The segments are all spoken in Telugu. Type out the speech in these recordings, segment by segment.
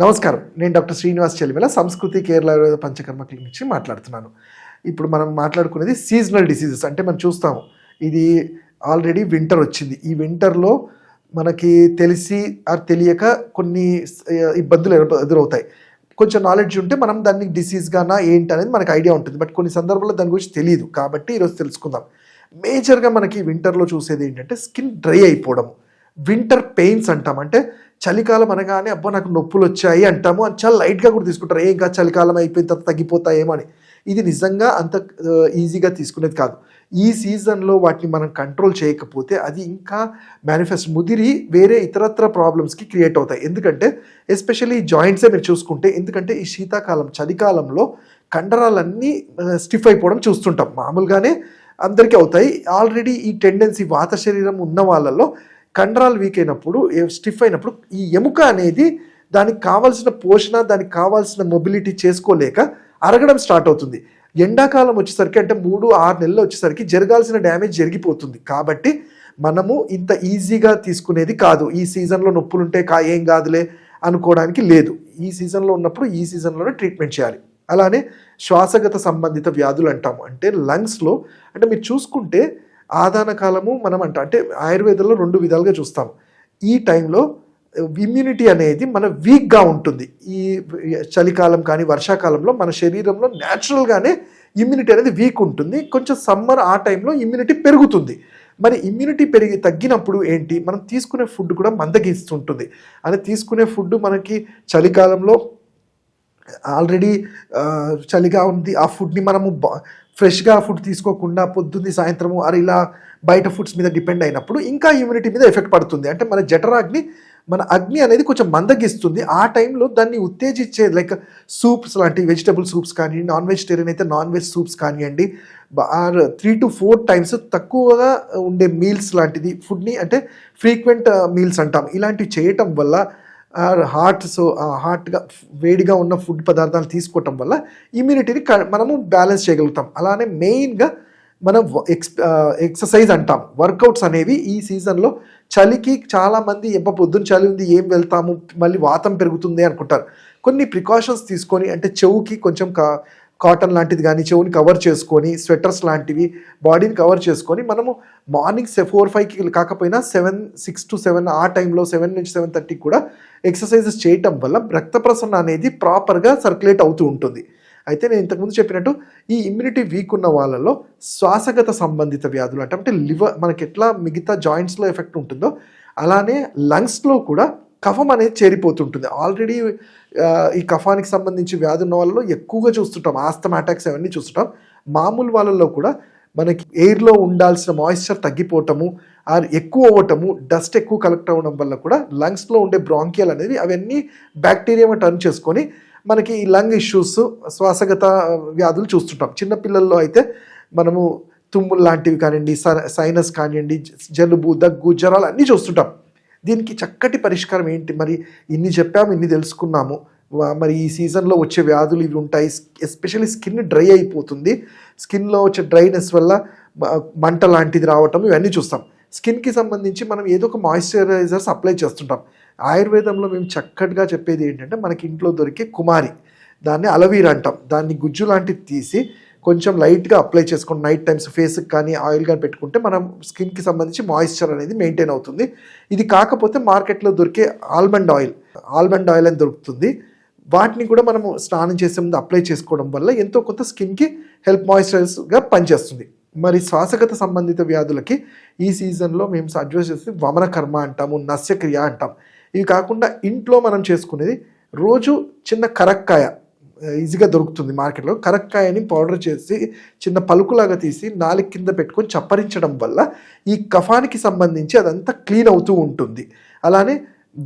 నమస్కారం. నేను డాక్టర్ శ్రీనివాస్ చెలివెల సంస్కృతి కేరళ పంచకర్మ క్లినిక్ నుంచి మాట్లాడుతున్నాను. ఇప్పుడు మనం మాట్లాడుకునేది సీజనల్ డిసీజెస్ అంటే మనం చూస్తాము ఇది ఆల్రెడీ వింటర్ వచ్చింది. ఈ వింటర్లో మనకి తెలిసి ఆర్ తెలియక కొన్ని ఇబ్బందులు ఎదురవుతాయి. కొంచెం నాలెడ్జ్ ఉంటే మనం దాన్ని డిసీజ్గానా ఏంటి అనేది మనకు ఐడియా ఉంటుంది. బట్ కొన్ని సందర్భాల్లో దాని గురించి తెలియదు. కాబట్టి ఈరోజు తెలుసుకుందాం. మేజర్గా మనకి వింటర్లో చూసేది ఏంటంటే స్కిన్ డ్రై అయిపోవడం వింటర్ పెయిన్స్ అంటాం. అంటే చలికాలం అనగానే అబ్బా నాకు నొప్పులు వచ్చాయి అంటాము అని చాలా లైట్గా కూడా తీసుకుంటారు. ఏం కాదు చలికాలం అయిపోయిన తర్వాత తగ్గిపోతాయేమో అని. ఇది నిజంగా అంత ఈజీగా తీసుకునేది కాదు. ఈ సీజన్లో వాటిని మనం కంట్రోల్ చేయకపోతే అది ఇంకా మేనిఫెస్ట్ ముదిరి వేరే ఇతరత్ర ప్రాబ్లమ్స్కి క్రియేట్ అవుతాయి. ఎందుకంటే ఎస్పెషల్లీ జాయింట్సే మీరు చూసుకుంటే ఎందుకంటే ఈ శీతాకాలం చలికాలంలో కండరాలన్నీ స్టిఫ్ అయిపోవడం చూస్తుంటాం. మామూలుగానే అందరికీ అవుతాయి. ఆల్రెడీ ఈ టెండెన్సీ వాత శరీరం ఉన్న వాళ్ళల్లో కండరాలు వీక్ అయినప్పుడు స్టిఫ్ అయినప్పుడు ఈ ఎముక అనేది దానికి కావాల్సిన పోషణ దానికి కావాల్సిన మొబిలిటీ చేసుకోలేక అరగడం స్టార్ట్ అవుతుంది. ఎండాకాలం వచ్చేసరికి అంటే మూడు ఆరు నెలలు వచ్చేసరికి జరగాల్సిన డ్యామేజ్ జరిగిపోతుంది. కాబట్టి మనము ఇంత ఈజీగా తీసుకునేది కాదు. ఈ సీజన్లో నొప్పులు ఉంటే కా ఏం కాదులే అనుకోవడానికి లేదు. ఈ సీజన్లో ఉన్నప్పుడు ఈ సీజన్లోనే ట్రీట్మెంట్ చేయాలి. అలానే శ్వాసగత సంబంధిత వ్యాధులు అంటాము. అంటే లంగ్స్లో అంటే మీరు చూసుకుంటే ఆదాన కాలము మనం అంట అంటే ఆయుర్వేదంలో రెండు విధాలుగా చూస్తాం. ఈ టైంలో ఇమ్యూనిటీ అనేది మన వీక్గా ఉంటుంది. ఈ చలికాలం కానీ వర్షాకాలంలో మన శరీరంలో న్యాచురల్గానే ఇమ్యూనిటీ అనేది వీక్ ఉంటుంది. కొంచెం సమ్మర్ ఆ టైంలో ఇమ్యూనిటీ పెరుగుతుంది. మరి ఇమ్యూనిటీ పెరిగి తగ్గినప్పుడు ఏంటి? మనం తీసుకునే ఫుడ్ కూడా మందగిస్తుంటుంది అని తీసుకునే ఫుడ్ మనకి చలికాలంలో ఆల్రెడీ చలిగా ఉంది. ఆ ఫుడ్ని మనము ఫ్రెష్గా ఫుడ్ తీసుకోకుండా పొద్దున్నే సాయంత్రము అరే ఇలా బయట ఫుడ్స్ మీద డిపెండ్ అయినప్పుడు ఇంకా ఇమ్యూనిటీ మీద ఎఫెక్ట్ పడుతుంది. అంటే మన జఠరాగ్ని మన అగ్ని అనేది కొంచెం మందగిస్తుంది. ఆ టైంలో దాన్ని ఉత్తేజించే లైక్ సూప్స్ లాంటి వెజిటబుల్ సూప్స్ కానివ్వండి నాన్ వెజిటేరియన్ అయితే నాన్ వెజ్ సూప్స్ కానివ్వండి or three to four times తక్కువగా ఉండే మీల్స్ లాంటిది ఫుడ్ని అంటే ఫ్రీక్వెంట్ మీల్స్ అంటాం. ఇలాంటివి చేయటం వల్ల హార్ట్ సో హార్ట్గా వేడిగా ఉన్న ఫుడ్ పదార్థాలు తీసుకోవటం వల్ల ఇమ్యూనిటీని క- మనము బ్యాలెన్స్ చేయగలుగుతాం. అలానే మెయిన్గా మనం ఎక్స్ ఎక్సర్సైజ్ అంటాం. వర్కౌట్స్ అనేవి ఈ సీజన్లో చలికి చాలామంది ఎప్ప పొద్దున్న చలి ఉంది ఏం వెళ్తాము మళ్ళీ వాతం పెరుగుతుంది అనుకుంటారు. కొన్ని ప్రికాషన్స్ తీసుకొని అంటే చెవుకి కొంచెం కా కాటన్ లాంటిది కానీ చెవుని కవర్ చేసుకొని స్వెటర్స్ లాంటివి బాడీని కవర్ చేసుకొని మనము మార్నింగ్ ఫోర్ ఫైవ్కి కాకపోయినా సెవెన్ సిక్స్ టు సెవెన్ ఆ టైంలో సెవెన్ నుంచి సెవెన్ థర్టీకి కూడా ఎక్సర్సైజెస్ చేయటం వల్ల రక్త ప్రసరణ అనేది ప్రాపర్గా సర్క్యులేట్ అవుతూ ఉంటుంది. అయితే నేను ఇంతకుముందు చెప్పినట్టు ఈ ఇమ్యూనిటీ వీక్ ఉన్న వాళ్ళలో శ్వాసగత సంబంధిత వ్యాధులు అంటే అంటే లివర్ మనకి ఎట్లా మిగతా జాయింట్స్లో ఎఫెక్ట్ ఉంటుందో అలానే లంగ్స్లో కూడా కఫం అనేది చేరిపోతుంటుంది. ఆల్రెడీ ఈ కఫానికి సంబంధించి వ్యాధి ఉన్న వాళ్ళలో ఎక్కువగా చూస్తుంటాం. ఆస్తమా అటాక్స్ అవన్నీ చూస్తుంటాం. మామూలు వాళ్ళలో కూడా మనకి ఎయిర్లో ఉండాల్సిన మాయిశ్చర్ తగ్గిపోవటము ఆర్ ఎక్కువ అవ్వటము డస్ట్ ఎక్కువ కలెక్ట్ అవ్వడం వల్ల కూడా లంగ్స్లో ఉండే బ్రాంకియల్ అనేది అవన్నీ బ్యాక్టీరియా టర్న్ చేసుకొని మనకి ఈ లంగ్ ఇష్యూస్ శ్వాసగత వ్యాధులు చూస్తుంటాం. చిన్నపిల్లల్లో అయితే మనము తుమ్ములు లాంటివి కానివ్వండి స- సైనస్ కానివ్వండి జలుబు దగ్గు జ్వరాలు అన్నీ చూస్తుంటాం. దీనికి చక్కటి పరిష్కారం ఏంటి? మరి ఇన్ని చెప్పాము ఇన్ని తెలుసుకున్నాము. మరి ఈ సీజన్లో వచ్చే వ్యాధులు ఇవి ఉంటాయి. ఎస్పెషల్లీ స్కిన్ డ్రై అయిపోతుంది. స్కిన్లో వచ్చే డ్రైనెస్ వల్ల మంట లాంటిది రావటం ఇవన్నీ చూస్తాం. స్కిన్కి సంబంధించి మనం ఏదో ఒక మాయిశ్చరైజర్స్ అప్లై చేస్తుంటాం. ఆయుర్వేదంలో మేము చక్కటిగా చెప్పేది ఏంటంటే మనకి ఇంట్లో దొరికే కుమారి దాన్ని అలవీర అంటాం. దాన్ని గుజ్జు లాంటిది తీసి కొంచెం లైట్గా అప్లై చేసుకొని నైట్ టైమ్స్ ఫేస్కి కానీ ఆయిల్ కానీ పెట్టుకుంటే మనం స్కిన్కి సంబంధించి మాయిశ్చర్ అనేది మెయింటైన్ అవుతుంది. ఇది కాకపోతే మార్కెట్లో దొరికే ఆల్మండ్ ఆయిల్ ఆల్మండ్ ఆయిల్ అని దొరుకుతుంది. వాటిని కూడా మనము స్నానం చేసే ముందు అప్లై చేసుకోవడం వల్ల ఎంతో కొంత స్కిన్కి హెల్ప్ మాయిశ్చరైజర్గా పనిచేస్తుంది. మరి శ్వాసగత సంబంధిత వ్యాధులకి ఈ సీజన్లో మేము అడ్వైస్ చేస్తే వమన కర్మ అంటాము నస్యక్రియ అంటాం. ఇవి కాకుండా ఇంట్లో మనం చేసుకునేది రోజు చిన్న కరక్కాయ ఈజీగా దొరుకుతుంది మార్కెట్లో. కరక్కాయని పౌడర్ చేసి చిన్న పలుకులాగా తీసి నాలుగు కింద పెట్టుకొని చప్పరించడం వల్ల ఈ కఫానికి సంబంధించి అదంతా క్లీన్ అవుతూ ఉంటుంది. అలానే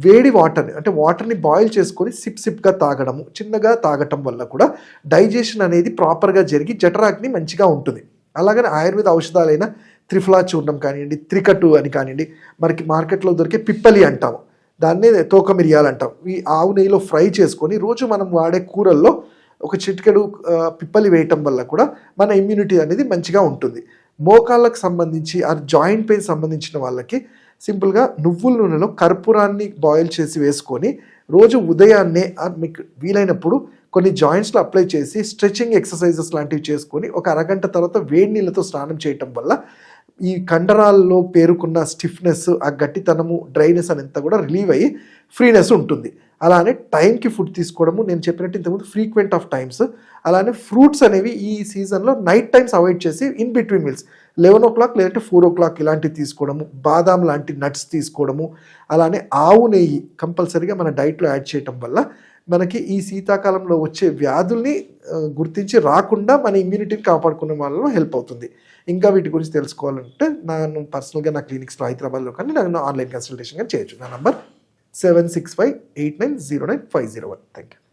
వేడి వాటర్ని అంటే వాటర్ని బాయిల్ చేసుకొని సిప్ సిప్గా తాగడము చిన్నగా తాగటం వల్ల కూడా డైజెషన్ అనేది ప్రాపర్గా జరిగి జఠరాగ్ని మంచిగా ఉంటుంది. అలాగని ఆయుర్వేద ఔషధాలైన త్రిఫలా చూర్ణం కానివ్వండి త్రికటు అని కానివ్వండి మనకి మార్కెట్లో దొరికే పిప్పలి అంటాము. దాన్నే తోక మిరియాలు అంటాం ఈ ఆవు నెయ్యిలో ఫ్రై చేసుకొని రోజు మనం వాడే కూరల్లో ఒక చిటికెడు పిప్పలి వేయటం వల్ల కూడా మన ఇమ్యూనిటీ అనేది మంచిగా ఉంటుంది. మోకాళ్ళకు సంబంధించి ఆ జాయింట్ పెయిన్ సంబంధించిన వాళ్ళకి సింపుల్గా నువ్వుల నూనెలో కర్పూరాన్ని బాయిల్ చేసి వేసుకొని రోజు ఉదయాన్నే మీకు వీలైనప్పుడు కొన్ని జాయింట్స్లో అప్లై చేసి స్ట్రెచింగ్ ఎక్సర్సైజెస్ లాంటివి చేసుకొని ఒక అరగంట తర్వాత వేడి నీళ్ళతో స్నానం చేయటం వల్ల ఈ కండరాల్లో పేరుకున్న స్టిఫ్నెస్ ఆ గట్టితనము డ్రైనెస్ అంతా కూడా రిలీవ్ అయ్యి ఫ్రీనెస్ ఉంటుంది. అలానే టైంకి ఫుడ్ తీసుకోవడము నేను చెప్పినట్టు ఇంతకుముందు ఫ్రీక్వెంట్ ఆఫ్ టైమ్స్ అలానే ఫ్రూట్స్ అనేవి ఈ సీజన్లో నైట్ టైమ్స్ అవాయిడ్ చేసి in between meals eleven o'clock లేదంటే ఫోర్ ఓ క్లాక్ ఇలాంటివి తీసుకోవడము బాదాం లాంటి నట్స్ తీసుకోవడము అలానే ఆవు నెయ్యి కంపల్సరీగా మన డైట్లో యాడ్ చేయటం వల్ల మనకి ఈ శీతాకాలంలో వచ్చే వ్యాధుల్ని గుర్తించి రాకుండా మన ఇమ్యూనిటీని కాపాడుకునే వాళ్ళలో హెల్ప్ అవుతుంది. ఇంకా వీటి గురించి తెలుసుకోవాలంటే నేను పర్సనల్గా నా క్లినిక్స్లో హైదరాబాద్లో కానీ నన్ను ఆన్లైన్ కన్సల్టేషన్ కానీ చేయొచ్చు. నా number seven six five eight nine zero nine five zero one thank you